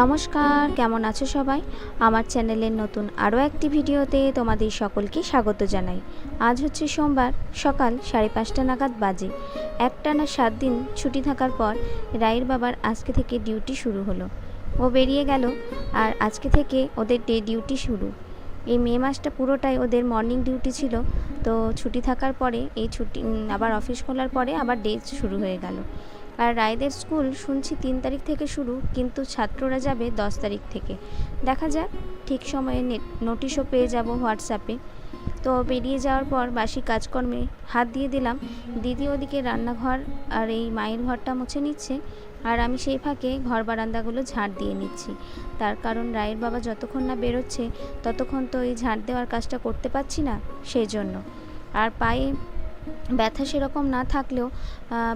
নমস্কার, কেমন আছো সবাই? আমার চ্যানেলের নতুন আরও একটি ভিডিওতে তোমাদের সকলকে স্বাগত জানাই। আজ হচ্ছে সোমবার, সকাল সাড়ে পাঁচটা নাগাদ বাজে। একটানা সাত দিন ছুটি থাকার পর রায়ের বাবার আজকে থেকে ডিউটি শুরু হলো। ও বেরিয়ে গেল আর আজকে থেকে ওদের ডে ডিউটি শুরু। এই মে মাসটা পুরোটাই ওদের মর্নিং ডিউটি ছিল, তো ছুটি থাকার পরে এই ছুটি আবার অফিস খোলার পরে আবার ডে শুরু হয়ে গেল। আর রায়দের স্কুল শুনছি তিন তারিখ থেকে শুরু, কিন্তু ছাত্ররা যাবে দশ তারিখ থেকে। দেখা যাক, ঠিক সময়ে নেট নোটিশও পেয়ে যাব হোয়াটসঅ্যাপে। তো বেরিয়ে যাওয়ার পর বাসি কাজকর্মে হাত দিয়ে দিলাম। দিদি ওদিকে রান্নাঘর আর এই মায়ের ঘরটা মুছে নিচ্ছে আর আমি সেই ফাঁকে ঘর বারান্দাগুলো ঝাড় দিয়ে নিচ্ছি। তার কারণ রায়ের বাবা যতক্ষণ না বেরোচ্ছে, ততক্ষণ তো এই ঝাড় দেওয়ার কাজটা করতে পারছি না, সেই জন্য। আর পায়ে ব্যথা সেরকম না থাকলেও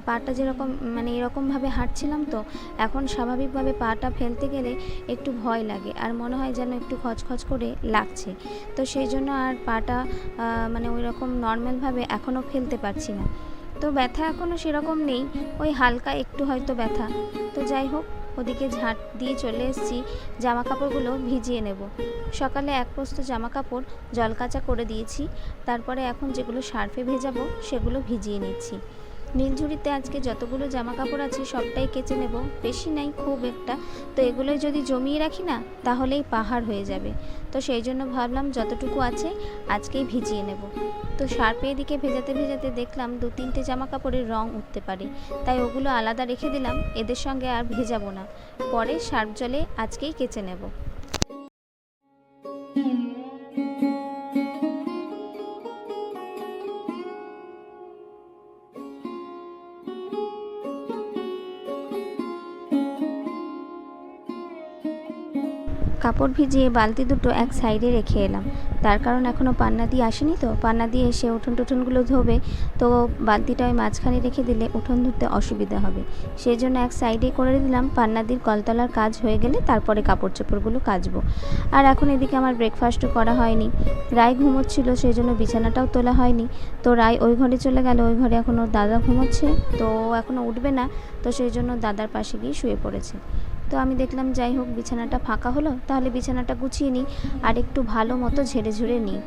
পাটা যেরকম মানে এরকমভাবে হাঁটছিলাম তো, এখন স্বাভাবিকভাবে পাটা ফেলতে গেলে একটু ভয় লাগে আর মনে হয় যেন একটু খচখচ করে লাগছে। তো সেই জন্য আর পাটা মানে ওই রকম নর্মালভাবে এখনও ফেলতে পারছি না। তো ব্যথা এখনও সেরকম নেই, ওই হালকা একটু হয়তো ব্যথা। তো যাই হোক ওদিকে ঝাঁট দিয়ে চলে এসেছি জামা কাপড়গুলো ভিজিয়ে নেব। সকালে এক পোস্ত জামা কাপড় জল কাচা করে দিয়েছি, তারপরে এখন যেগুলো সার্ফে ভেজাবো সেগুলো ভিজিয়ে নিচ্ছি। নীলঝুড়িতে আজকে যতগুলো জামা কাপড় আছে, সবটাই কেচে নেব। বেশি নাই, খুব একটা। তো এগুলোই যদি জমিয়ে রাখি না, তাহলেই পাহাড় হয়ে যাবে। তো সেই জন্য ভাবলাম যতটুকু আছে, আজকেই ভিজিয়ে নেব। তো সার্পে এদিকে ভেজাতে ভেজাতে দেখলাম দু তিনটে জামা কাপড়ের রং উঠতে পারে। তাই ওগুলো আলাদা রেখে দিলাম, এদের সঙ্গে আর ভেজাবো না। পরে সার্প জলে আজকেই কেচে নেব। কাপড় ভিজিয়ে বালতি দুটো এক সাইডে রেখে এলাম। তার কারণ এখনও পান্না দিয়ে আসেনি তো। পান্না দিয়ে এসে উঠোন টুঠোনগুলো ধোবে তো বালতিটা ওই মাঝখানে রেখে দিলে উঠোন ধুতে অসুবিধা হবে। সেই জন্য এক সাইডে করে দিলাম। পান্নাদির কলতলার কাজ হয়ে গেলে তারপরে কাপড় চোপড়গুলো কাচবো। আর এখন এদিকে আমার ব্রেকফাস্টও করা হয়নি। রায় ঘুমোচ্ছিল, সেই জন্য বিছানাটাও তোলা হয়নি। তো রায় ওই ঘরে চলে গেল। ওই ঘরে এখন ওর দাদা ঘুমোচ্ছে। তো এখনও উঠবে না। তো সেই জন্য দাদার পাশে গিয়ে শুয়ে পড়েছে। তো আমি দেখলাম, যাই হোক, বিছানাটা ফাঁকা হলো, তাহলে বিছানাটা গুছিয়ে নিই আর একটু ভালো মতো ঝেড়ে ঝুড়ে নিই।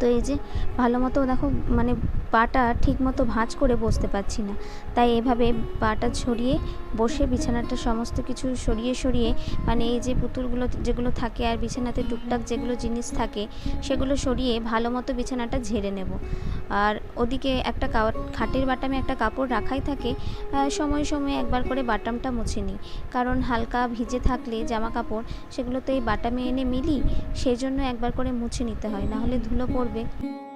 তো এই যে ভালো মতো দেখো মানে পাটা ঠিক মতো ভাঁজ করে বসতে পারছি না। তাই এভাবে পাটা ছড়িয়ে বসে বিছানাটা সমস্ত কিছু সরিয়ে সরিয়ে মানে এই যে পুতুলগুলো যেগুলো থাকে আর বিছানাতে টুকটাক যেগুলো জিনিস থাকে, সেগুলো সরিয়ে ভালো মতো বিছানাটা ঝেড়ে নেব। আর ওদিকে একটা খাটের বাটামে একটা কাপড় রাখাই থাকে সময়ে সময়ে একবার করে বাটামটা মুছে নিই। কারণ হালকা ভিজে থাকলে জামা কাপড় সেগুলো তো এই বাটামে এনে মিলি সেই জন্য একবার করে মুছে নিতে হয়। না হলে ধুলো পড়বে করবে।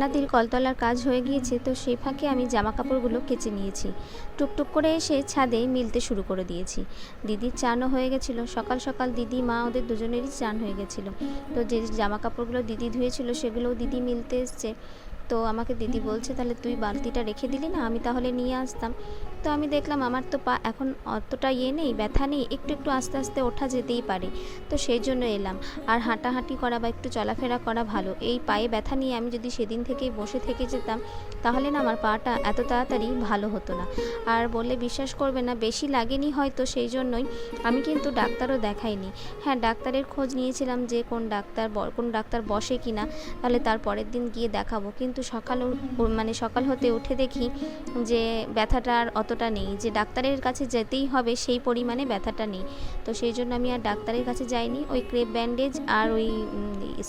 পান্নাদির কলতলার কাজ হয়ে গিয়েছে, তো সেই ফাঁকে আমি জামা কাপড়গুলো কেচে নিয়েছি। টুকটুক করে এসে ছাদে মিলতে শুরু করে দিয়েছি। দিদির চানও হয়ে গেছিল। সকাল সকাল দিদি, মা ওদের দুজনেরই চান হয়ে গেছিল। তো যে জামা কাপড়গুলো দিদি ধুয়েছিল, সেগুলোও দিদি মিলতে এসছে। তো আমাকে দিদি বলছে, তাহলে তুই বালতিটা রেখে দিলি না? আমি তাহলে নিয়ে আসতাম। তো আমি দেখলাম আমার তো পা এখন অতটা ইয়ে নেই, ব্যথা নেই, একটু একটু আস্তে আস্তে ওঠা যেতেই পারে। তো সেই জন্য এলাম। আর হাঁটাহাঁটি করা বা একটু চলাফেরা করা ভালো। এই পায়ে ব্যথা নিয়ে আমি যদি সেদিন থেকেই বসে থেকে যেতাম, তাহলে না আমার পাটা এত তাড়াতাড়ি ভালো হতো না। আর বললে বিশ্বাস করবে না, বেশি লাগেনি হয়তো সেই জন্যই আমি কিন্তু ডাক্তারও দেখাইনি। হ্যাঁ ডাক্তারের খোঁজ নিয়েছিলাম যে কোন ডাক্তার কোন ডাক্তার বসে কি না তাহলে তার পরের দিন গিয়ে দেখাবো। কিন্তু সকাল মানে সকাল হতে উঠে দেখি যে ব্যথাটা আর অতটা নেই যে ডাক্তারের কাছে যেতেই হবে সেই পরিমাণে ব্যথাটা নেই। তো সেই জন্য আমি আর ডাক্তারের কাছে যাইনি। ওই ক্রেপ ব্যান্ডেজ আর ওই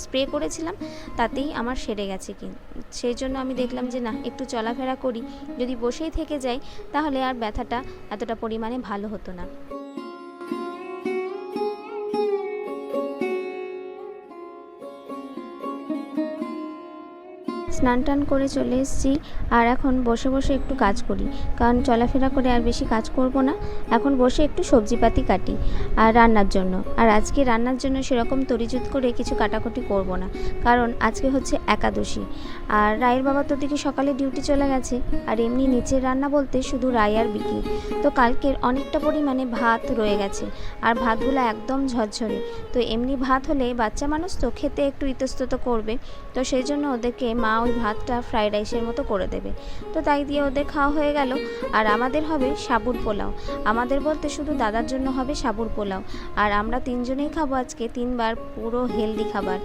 স্প্রে করেছিলাম, তাতেই আমার সেরে গেছে কি, সেই জন্য আমি দেখলাম যে না, একটু চলাফেরা করি। যদি বসেই থেকে যাই, তাহলে আর ব্যথাটা এতটা পরিমাণে ভালো হতো না। স্নান টান করে চলে এসেছি আর এখন বসে বসে একটু কাজ করি। কারণ চলাফেরা করে আর বেশি কাজ করব না। এখন বসে একটু সবজিপাতি কাটি আর রান্নার জন্য। আর আজকে রান্নার জন্য সেরকম তরিজুত করে কিছু কাটাকুটি করব না। কারণ আজকে হচ্ছে একাদশী। আর রায়ের বাবা তো দিকে সকালে ডিউটি চলে গেছে। আর এমনি নিচের রান্না বলতে শুধু রায় আর বিকি। তো কালকের অনেকটা পরিমাণে ভাত রয়ে গেছে। আর ভাতগুলো একদম ঝরঝরে। তো এমনি ভাত হলে বাচ্চা মানুষ তো খেতে একটু ইতস্তত করবে। তো সেই জন্য ওদেরকে মা ওই ভাতটা ফ্রাইড রাইসের মতো করে দেবে। তো তাই দিয়ে ওদের খাওয়া হয়ে গেল। আর আমাদের হবে সাবুর পোলাও। আমাদের বলতে শুধু দাদার জন্য হবে সাবুর পোলাও। আর আমরা তিনজনেই খাব আজকে তিনবার পুরো হেলদি খাবার।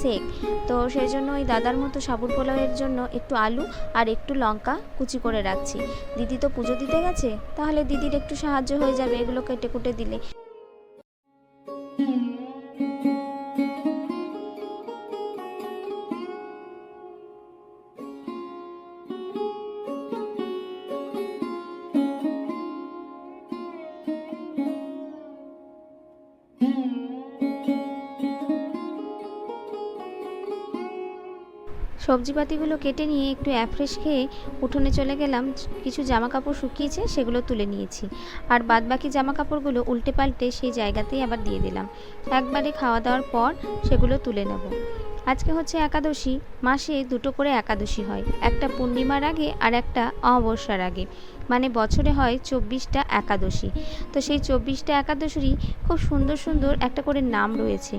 সেক তো সেই জন্য ওই দাদার মতো সাবুর পোলাওয়ের জন্য একটু আলু আর একটু লঙ্কা কুচি করে রাখছি। দিদি তো পুজো দিতে গেছে, তাহলে দিদির একটু সাহায্য হয়ে যাবে এগুলো কেটে কুটে দিলে। সবজিপাতিগুলো কেটে নিয়ে একটু অ্যাফ্রেশ খেয়ে উঠোনে চলে গেলাম। কিছু জামা কাপড় শুকিয়েছে, সেগুলো তুলে নিয়েছি। আর বাদ বাকি জামা কাপড়গুলো উল্টে পাল্টে সেই জায়গাতেই আবার দিয়ে দিলাম। একবারে খাওয়া দাওয়ার পর সেগুলো তুলে নেব। আজকে হচ্ছে একাদশী, মাসে দুটো করে একাদশী হয়। একটা পূর্ণিমার আগে আর একটা অমাবস্যার আগে। মানে বছরে হয় চব্বিশটা একাদশী। তো সেই চব্বিশটা একাদশীরই খুব সুন্দর সুন্দর একটা করে নাম রয়েছে।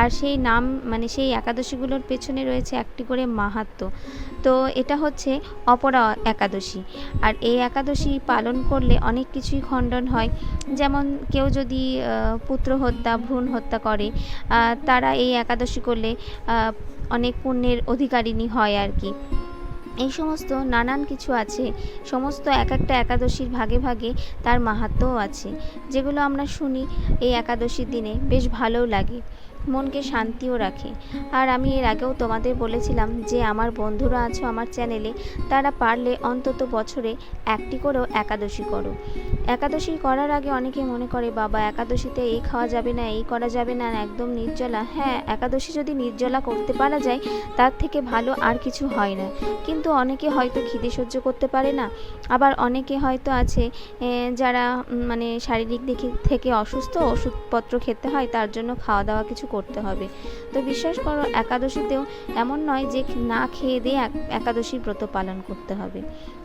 আর সেই নাম মানে সেই একাদশীগুলোর পেছনে রয়েছে একটি করে মাহাত্ম। তো এটা হচ্ছে অপরা একাদশী। আর এই একাদশী পালন করলে অনেক কিছুই খণ্ডন হয়। যেমন কেউ যদি পুত্র হত্যা, ভ্রূণ হত্যা করে তারা এই একাদশী করলে অনেক পুণ্যের অধিকারিণী হয় আর কি। এই সমস্ত নানান কিছু আছে, সমস্ত এক একটা একাদশীর ভাগে ভাগে তার মাহাত্ম্যও আছে। যেগুলো আমরা শুনি এই একাদশীর দিনে, বেশ ভালোও লাগে। মনকে শান্তিও রাখে। আর আমি এর আগেও তোমাদের বলেছিলাম যে আমার বন্ধুরা আছো আমার চ্যানেলে, তারা পারলে অন্তত বছরে একটি করেও একাদশী করো। একাদশী করার আগে অনেকে মনে করে, বাবা, একাদশীতে এই খাওয়া যাবে না, এই করা যাবে না, একদম নির্জলা। হ্যাঁ একাদশী যদি নির্জলা করতে পারা যায়, তার থেকে ভালো আর কিছু হয় না। কিন্তু অনেকে হয়তো খিদে সহ্য করতে পারে না। আবার অনেকে হয়তো আছে যারা মানে শারীরিক দিক থেকে অসুস্থ, ওষুধপত্র খেতে হয়, তার জন্য খাওয়া দাওয়া কিছু করতে হবে। তো বিশ্বাস করো, একাদশীতেও এমন নয় যে না খেয়ে দিয়ে এক- একাদশীর ব্রত পালন করতে হবে।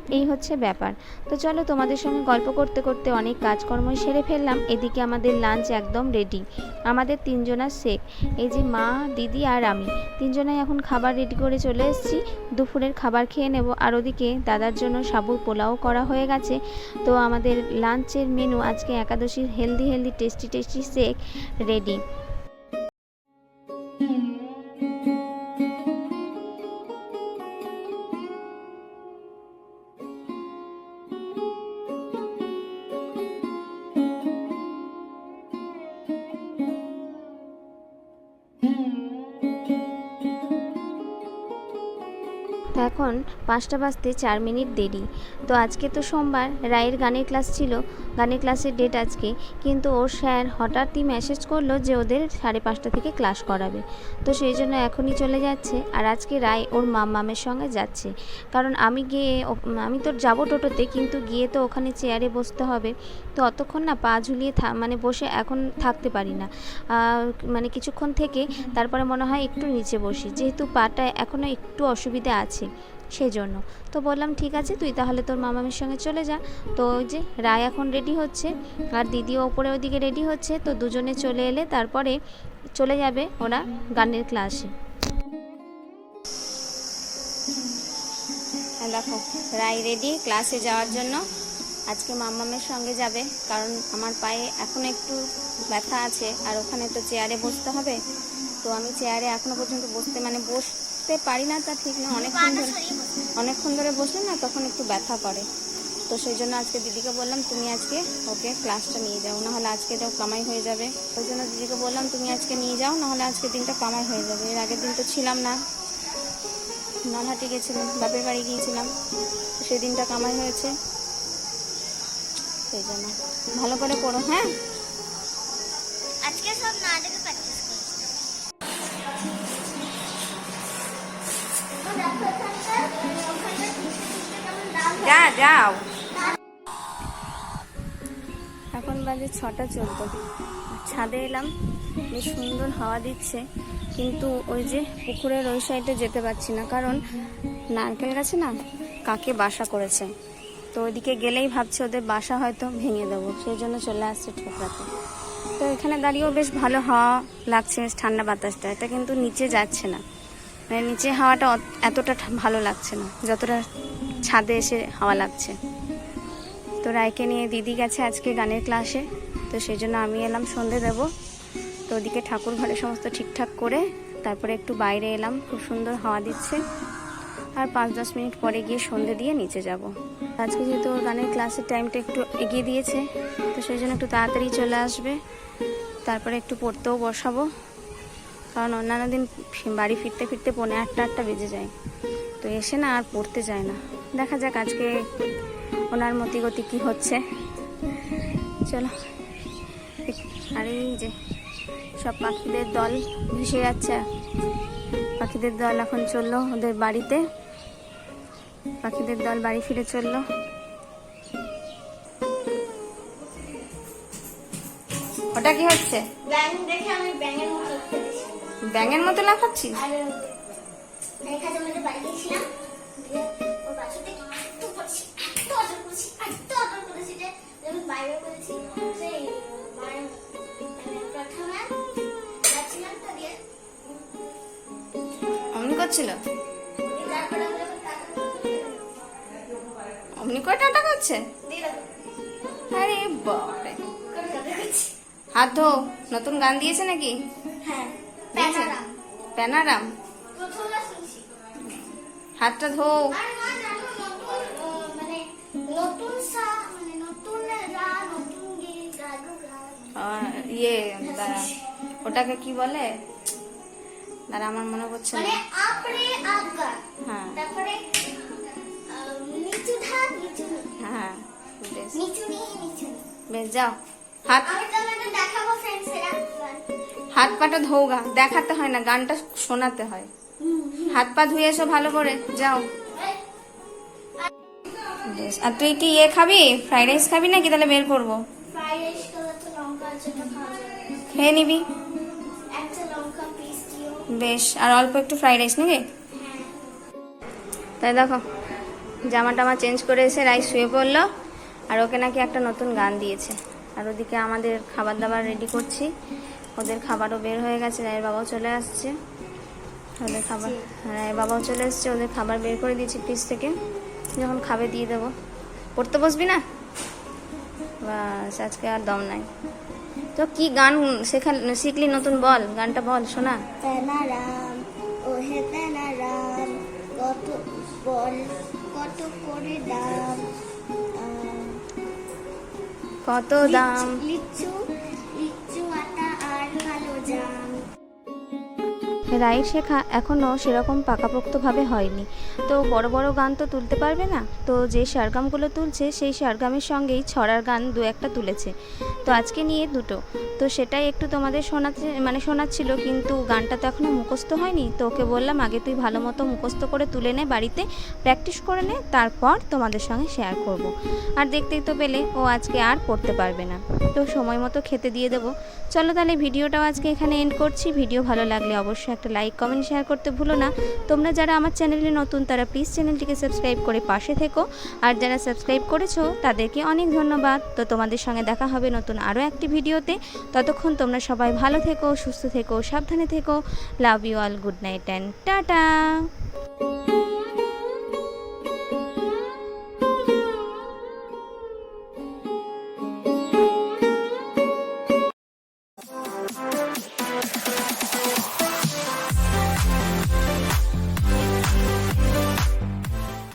এই হচ্ছে ব্যাপার। তো চলো তোমাদের সঙ্গে গল্প করতে করতে অনেক কাজকর্মই সেরে ফেললাম। এদিকে আমাদের লাঞ্চ একদম রেডি আমাদের তিনজনার শেক এই যে মা, দিদি আর আমি। তিনজনাই এখন খাবার রেডি করে চলে এসেছি। দুপুরের খাবার খেয়ে নেব। আর ওদিকে দাদার জন্য সাবুর পোলাও করা হয়ে গেছে। তো আমাদের লাঞ্চের মেনু আজকে একাদশীর healthy healthy tasty tasty shake ready তো এখন পাঁচটা বাজতে চার মিনিট দেরি। তো আজকে তো সোমবার, রায়ের গানের ক্লাস ছিল, গানের ক্লাসের ডেট আজকে। কিন্তু ওর স্যার হঠাৎই মেসেজ করল যে ওদের সাড়ে পাঁচটা থেকে ক্লাস করাবে। তো সেই জন্য এখনই চলে যাচ্ছে আর আজকে রায় ওর মাম মামের সঙ্গে যাচ্ছে। কারণ আমি গিয়ে আমি তো যাব টোটোতে, কিন্তু গিয়ে তো ওখানে চেয়ারে বসতে হবে। তো অতক্ষণ না পা ঝুলিয়ে মানে বসে এখন থাকতে পারি না। মানে কিছুক্ষণ থেকে তারপরে মনে হয় একটু নিচে বসি। যেহেতু পাটা এখনও একটু অসুবিধা আছে সেই জন্য তো বললাম, ঠিক আছে, তুই তাহলে তোর মামামের সঙ্গে চলে যা। তো ওই যে রায় এখন রেডি হচ্ছে, আর দিদিও ওপরে ওইদিকে রেডি হচ্ছে, তো দুজনে চলে এলে তারপরে চলে যাবে ওরা গানের ক্লাসে দেখো, রায় রেডি ক্লাসে যাওয়ার জন্য। আজকে মাম্মামের সঙ্গে যাবে, কারণ আমার পায়ে এখন একটু ব্যথা আছে, আর ওখানে তো চেয়ারে বসতে হবে। তো আমি চেয়ারে এখনও পর্যন্ত বসতে মানে বসতে পারি না তা ঠিক না। অনেকক্ষণ ধরে অনেকক্ষণ ধরে বসলে না তখন একটু ব্যথা করে। তো সেই জন্য আজকে দিদিকে বললাম তুমি আজকে ওকে ক্লাসটা নিয়ে যাও নাহলে আজকে যাও কামাই হয়ে যাবে। ওই জন্য দিদিকে বললাম তুমি আজকে নিয়ে যাও নাহলে আজকে দিনটা কামাই হয়ে যাবে। এর আগের দিন তো ছিলাম না। নলহাটি গেছিলাম বাপের বাড়ি গিয়েছিলাম। তো সেই দিনটা কামাই হয়েছে। সেই জন্য। ভালো করে পড়ো হ্যাঁ? আজকে সব না দেখে যা, যাও। এখন বাজে ছটা চলতো ছাদে এলাম, বেশ সুন্দর হাওয়া দিচ্ছে, কিন্তু ওই যে পুকুরের ওই সাইডে যেতে পারছি না, কারণ নারকেল গাছে না কাকে বাসা করেছে। তো ওইদিকে গেলেই ভাবছে ওদের বাসা হয়তো ভেঙে দেবো, সেই জন্য চলে আসছে ঠোকরাতে। তো এখানে দাঁড়িয়েও বেশ ভালো হাওয়া লাগছে ঠান্ডা বাতাসটা, এটা কিন্তু নিচে যাচ্ছে না। মানে নিচে হাওয়াটা এতটা ভালো লাগছে না, যতটা ছাদে এসে হাওয়া লাগছে। তো রায়কে নিয়ে দিদি গেছে আজকে গানের ক্লাসে। তো সেই জন্য আমি এলাম, সন্ধে দেবো। তো ওদিকে ঠাকুর ঘরে সমস্ত ঠিকঠাক করে তারপরে একটু বাইরে এলাম, খুব সুন্দর হাওয়া দিচ্ছে। আর পাঁচ দশ মিনিট পরে গিয়ে সন্ধে দিয়ে নিচে যাব। আজকে যেহেতু ওর গানের ক্লাসের টাইমটা একটু এগিয়ে দিয়েছে, তো সেই জন্য একটু তাড়াতাড়ি চলে আসবে। তারপরে একটু পড়তেও বসাবো। কারণ অন্যান্য দিন বাড়ি ফিরতে ফিরতে পৌনে আটটা আটটা বেজে যায়। তো এসে না আর পড়তে যায় না। দেখা যাক আজকে ওনার মতিগতি কি হচ্ছে। চলো। আর এই যে সব পাখিদের দল ভেসে যাচ্ছে। পাখিদের দল এখন চলল ওদের বাড়িতে। পাখিদের দল বাড়ি ফিরে চলল। ওটা কি হচ্ছে? ব্যাঙ ব্যাঙের মতো লাফাচ্ছিস? রেখা বাড়ি গেছিলাম করছিল অমনি করে টাটা করছে? আরে বাপরে। হাত ধো নতুন গান দিয়েছে নাকি? হ্যাঁ প্যানারাম। হাতটা ধো। মানে মানে ইয়ে ওটাকে কি বলে? দাঁড়া আমার মনে পড়ছে না। মানে আগা হ্যাঁ। তারপরে আহ, নিচু ধাপ নিচু হ্যাঁ বেশ। নিচু নিচু বেশ যাও। হাত দেখাবো ফ্রেন্ডসেরা হাত পাটা ধোগা দেখাতে হয় না গানটা শোনাতে হয়। হাত পা ধুয়ে এসো ভালো করে যাও। বেশ আর তুই কি ইয়ে খাবি? ফ্রাইড রাইস খাবি নাকি? তাহলে বের করব। খেয়ে নিবি। বেশ, আর অল্প একটু ফ্রাইড রাইস নাকি? তাই দেখো জামা টামা চেঞ্জ করে এসে রাইস শুয়ে পড়ল, আর ওকে নাকি একটা নতুন গান দিয়েছে। আর ওদিকে আমাদের খাবার দাবার রেডি করছি। ওদের খাবারও বের হয়ে গেছে, রায়ের বাবাও চলে আসছে। ওদের খাবার, রায়ের বাবাও চলে এসছে, ওদের খাবার বের করে দিয়েছি ফ্রিজ থেকে। যখন খাবে দিয়ে দেবো। পড়তে বসবি না? বাস, আজকে আর দম নাই। তো কি গান শেখা শিখলি নতুন? বল গানটা বল শোনা। ও হে কত বল কত করে দাম? কত দাম? লিচু রাইড শেখা এখনও সেরকম পাকাপোক্তভাবে হয়নি। তো বড় বড় গান তো তুলতে পারবে না? তো যে সারগামগুলো তুলছে, সেই সারগামের সঙ্গেই ছড়ার গান দু একটা তুলেছে। তো আজকে নিয়ে দুটো। তো সেটাই একটু তোমাদের শোনাতে মানে শোনাচ্ছিল, কিন্তু গানটা তো এখনও মুখস্থ হয়নি। তো ওকে বললাম, আগে তুই ভালো মতো মুখস্থ করে তুলে নে বাড়িতে প্র্যাকটিস করে নে, তারপর তোমাদের সঙ্গে শেয়ার করব। আর দেখতেই তো পেলে, ও আজকে আর পড়তে পারবে না। তো সময় মতো খেতে দিয়ে দেবো। চলো তাহলে ভিডিওটাও আজকে এখানে এন্ড করছি। ভিডিও ভালো লাগলে অবশ্যই একটা লাইক কমেন্ট শেয়ার করতে ভুলো না। তোমরা যারা আমার চ্যানেলে নতুন, তারা প্লিজ চ্যানেলটিকে সাবস্ক্রাইব করে পাশে থেকো। আর যারা সাবস্ক্রাইব করেছ, তাদেরকে অনেক ধন্যবাদ। তো তোমাদের সঙ্গে দেখা হবে নতুন আরও একটি ভিডিওতে। ততক্ষণ তোমরা সবাই ভালো থেকো, সুস্থ থেকো, সাবধানে থেকো। Love you all good night and tata